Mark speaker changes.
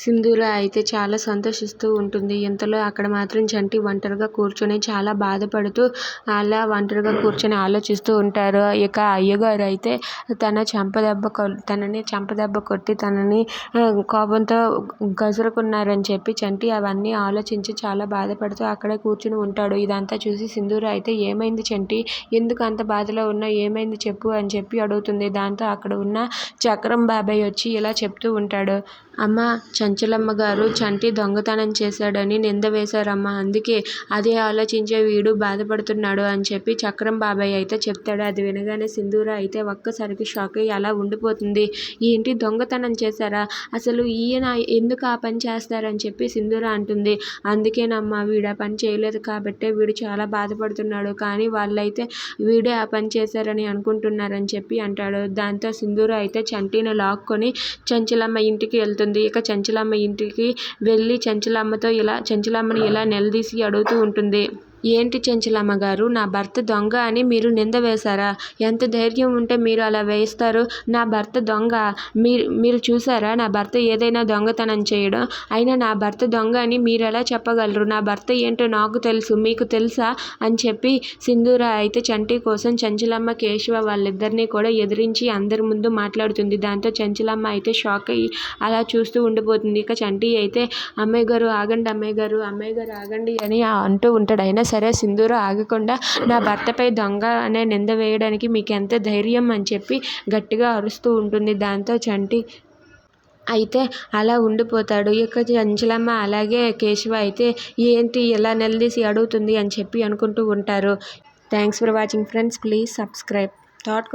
Speaker 1: సింధూర అయితే చాలా సంతోషిస్తూ ఉంటుంది. ఇంతలో అక్కడ మాత్రం చంటి ఒంటరిగా కూర్చొని చాలా బాధపడుతూ అలా ఒంటరిగా కూర్చొని ఆలోచిస్తూ ఉంటారు. ఇక అయ్యగారు అయితే తన చెంపదెబ్బ కొ తనని చెంపదెబ్బ కొట్టి తనని కోపంతో గసురుకున్నారని చెప్పి చంటి అవన్నీ ఆలోచించి చాలా బాధపడుతూ అక్కడే కూర్చుని ఉంటాడు. ఇదంతా చూసి సింధూరు అయితే ఏమైంది చంటి ఎందుకు అంత బాధలో ఉన్నా ఏమైంది చెప్పు అని చెప్పి అడుగుతుంది. దాంతో అక్కడ ఉన్న చక్రం బాబాయ్ వచ్చి ఇలా చెప్తూ ఉంటాడు. అమ్మ చ గారు చంటి దొంగతనం చేశాడని నింద వేశారమ్మా. అందుకే అదే ఆలోచించే వీడు బాధపడుతున్నాడు అని చెప్పి చక్రం బాబాయ్ అయితే చెప్తాడు. అది వినగానే సింధూర అయితే ఒక్కసారికి షాక్ అయ్యి అలా ఉండిపోతుంది. ఏంటి దొంగతనం చేశారా? అసలు ఈయన ఎందుకు ఆ పని చేస్తారని చెప్పి సింధూర అంటుంది. అందుకేనమ్మా వీడు ఆ పని చేయలేదు కాబట్టే వీడు చాలా బాధపడుతున్నాడు. కానీ వాళ్ళైతే వీడే ఆ పని చేశారని అనుకుంటున్నారని చెప్పి అంటాడు. దాంతో సింధూర అయితే చంటిని లాక్కొని చంచలమ్మ ఇంటికి వెళ్తుంది. ఇక చంచలమ్మ ఇంటికి వెళ్ళి చెంచులమ్మతో ఇలా చెంచులమ్మని ఇలా నిలదీసి అడుగుతూ ఉంటుంది. ఏంటి చెంచలమ్మ గారు నా భర్త దొంగ అని మీరు నింద వేశారా? ఎంత ధైర్యం ఉంటే మీరు అలా వేస్తారు నా భర్త దొంగ. మీరు మీరు చూసారా నా భర్త ఏదైనా దొంగతనం చేయడం? అయినా నా భర్త దొంగ అని మీరు ఎలా చెప్పగలరు? నా భర్త ఏంటో నాకు తెలుసు మీకు తెలుసా? అని చెప్పి సింధూర అయితే చంటి కోసం చంచలమ్మ కేశవ వాళ్ళిద్దరినీ కూడా ఎదిరించి అందరి ముందు మాట్లాడుతుంది. దాంతో చంచలమ్మ అయితే షాక్ అయ్యి అలా చూస్తూ ఉండిపోతుంది. ఇక చంటి అయితే అమ్మాయి గారు ఆగండి అమ్మాయి గారు అమ్మాయి గారు ఆగండి అని అంటూ ఉంటాడు. అయినా సరే సింధూర ఆగకుండా నా భర్తపై దొంగ అనే నింద వేయడానికి మీకు ఎంత ధైర్యం అని చెప్పి గట్టిగా అరుస్తూ ఉంటుంది. దాంతో చంటి అయితే అలా ఉండిపోతాడు. ఇక చంచలమ్మ అలాగే కేశవ అయితే ఏంటి ఇలా నిలదీసి అడుగుతుంది అని చెప్పి అనుకుంటూ ఉంటారు. Thanks for watching friends please subscribe thought